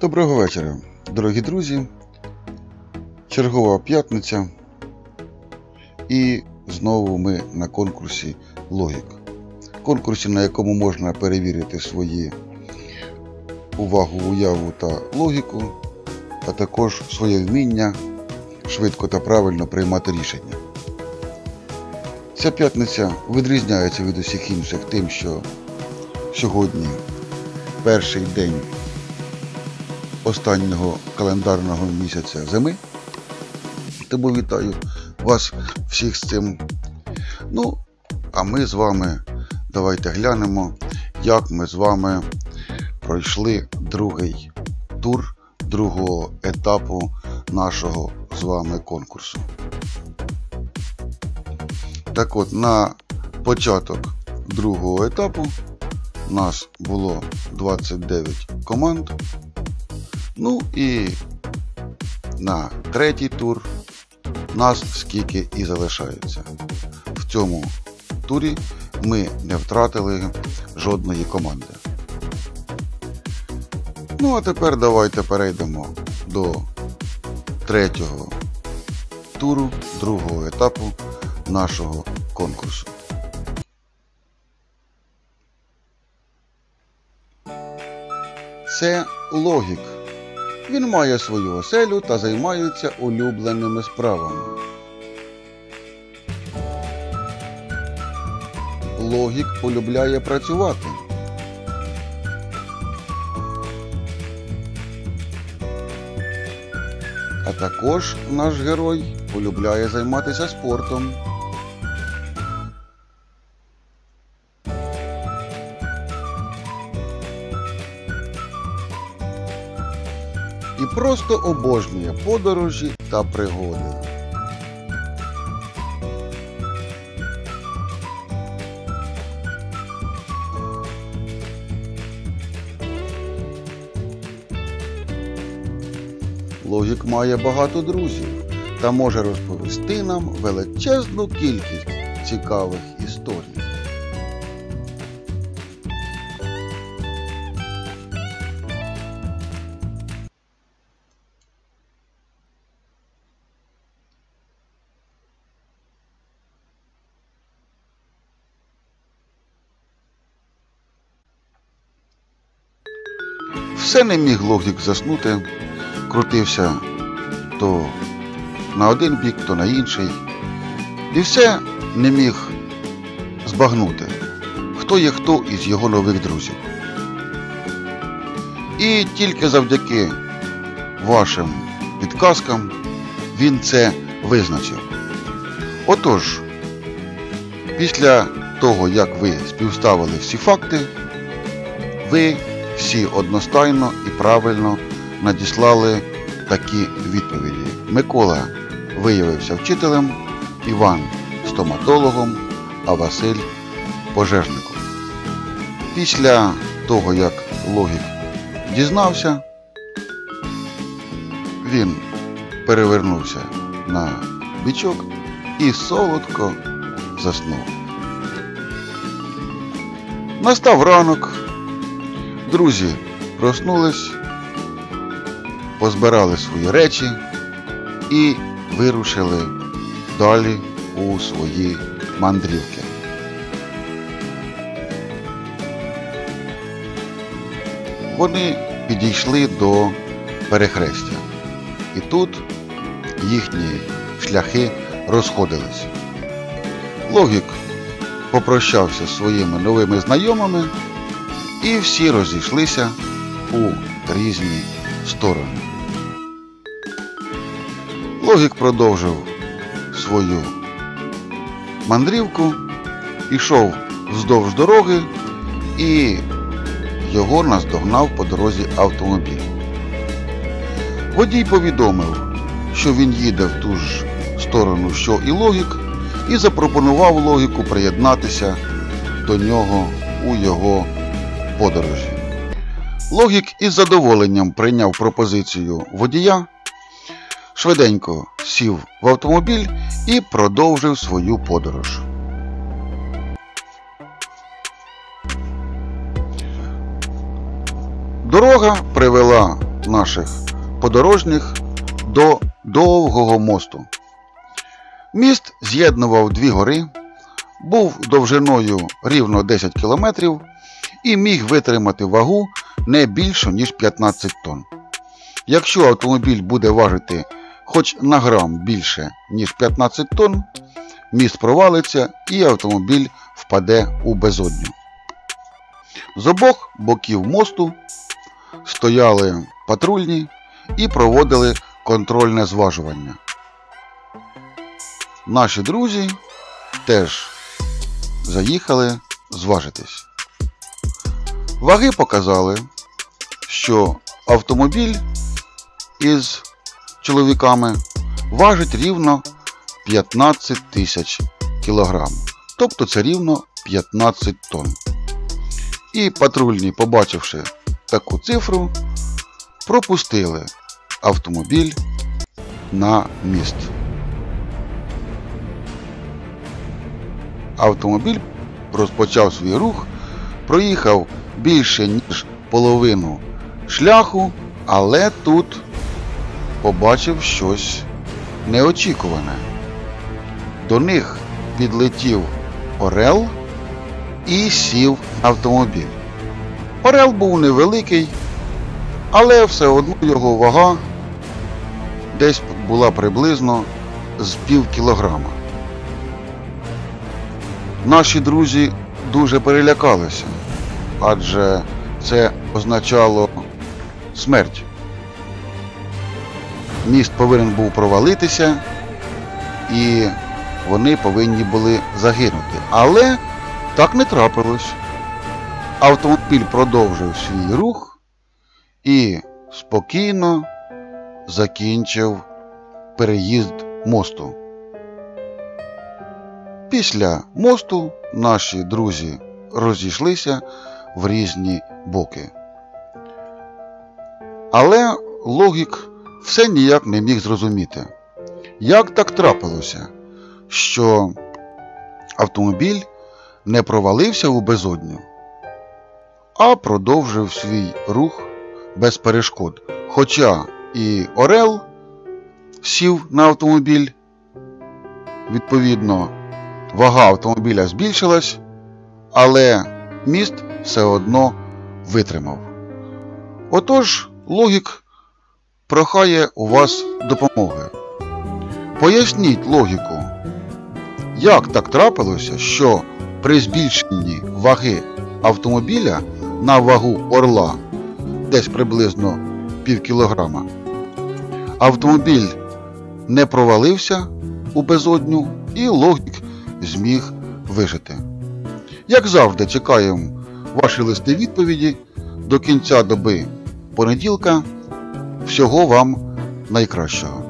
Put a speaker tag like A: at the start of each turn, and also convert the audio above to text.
A: Доброго вечора, дорогі друзі. Чергова п'ятниця. І знову ми на конкурсі Логік. Конкурсі, на якому можна перевірити свої увагу, уяву та логіку, а також своє вміння швидко та правильно приймати рішення. Ця п'ятниця відрізняється від усіх інших тим, що сьогодні перший день останнього календарного місяця зими. Тому вітаю вас всіх з цим. Ну, а ми з вами давайте глянемо, як ми з вами пройшли другий тур другого етапу нашого з вами конкурсу. Так от, на початок другого етапу у нас було 29 команд. Ну і на третій тур нас скільки і залишається. В цьому турі ми не втратили жодної команди. Ну, а тепер давайте перейдемо до третього туру другого етапу нашого конкурсу. Це логік. Він має свою оселю та займається улюбленими справами. Логік полюбляє працювати. А також наш герой полюбляє займатися спортом. Просто обожнює подорожі та пригоди. Логік має багато друзів та може розповісти нам величезну кількість цікавих історій. Все не міг логік заснути, крутився то на один бік, то на інший. І все не міг збагнути, хто є хто із його нових друзів. І тільки завдяки вашим підказкам він це визначив. Отож, після того, як ви співставили всі факти, ви всі одностайно і правильно надіслали такі відповіді. Микола виявився вчителем, Іван стоматологом, а Василь пожежником. Після того, як логік дізнався, він перевернувся на бічок і солодко заснув. Настав ранок. Друзі проснулись, позбирали свої речі і вирушили далі у свої мандрівки. Вони підійшли до перехрестя, і тут їхні шляхи розходились. Логік попрощався з своїми новими знайомими і всі розійшлися у різні сторони. Логік продовжив свою мандрівку, ішов вздовж дороги і його наздогнав по дорозі автомобіль. Водій повідомив, що він їде в ту ж сторону, що і логік, і запропонував логіку приєднатися до нього у його подорожі. Логік із задоволенням прийняв пропозицію водія, швиденько сів в автомобіль і продовжив свою подорож. Дорога привела наших подорожніх до довгого мосту. Міст з'єднував дві гори, був довжиною рівно 10 кілометрів і міг витримати вагу не більшу, ніж 15 тонн. Якщо автомобіль буде важити хоч на грам більше, ніж 15 тонн, міст провалиться і автомобіль впаде у безодню. З обох боків мосту стояли патрульні і проводили контрольне зважування. Наші друзі теж заїхали зважитись. Ваги показали, що автомобіль із чоловіками важить рівно 15 тисяч кілограм. Тобто це рівно 15 тонн. І патрульні, побачивши таку цифру, пропустили автомобіль на міст. Автомобіль розпочав свій рух, проїхав більше ніж половину шляху, але тут побачив щось неочікуване. До них підлетів Орел і сів автомобіль. Орел був невеликий, але все одно його вага десь була приблизно з пів кілограма. Наші друзі дуже перелякалися, адже це означало смерть. Міст повинен був провалитися, і вони повинні були загинути. Але так не трапилось. Автомобіль продовжив свій рух і спокійно закінчив переїзд мосту. Після мосту наші друзі розійшлися в різні боки. Але логік все ніяк не міг зрозуміти, як так трапилося, що автомобіль не провалився у безодню, а продовжив свій рух без перешкод. Хоча і Орел сів на автомобіль, відповідно, вага автомобіля збільшилась, але міст все одно витримав. Отож, логік прохає у вас допомоги. Поясніть логіку, як так трапилося, що при збільшенні ваги автомобіля на вагу орла десь приблизно пів кілограма, автомобіль не провалився у безодню і логік зміг вижити. Як завжди, чекаємо ваші листи відповіді до кінця доби понеділка. Всього вам найкращого.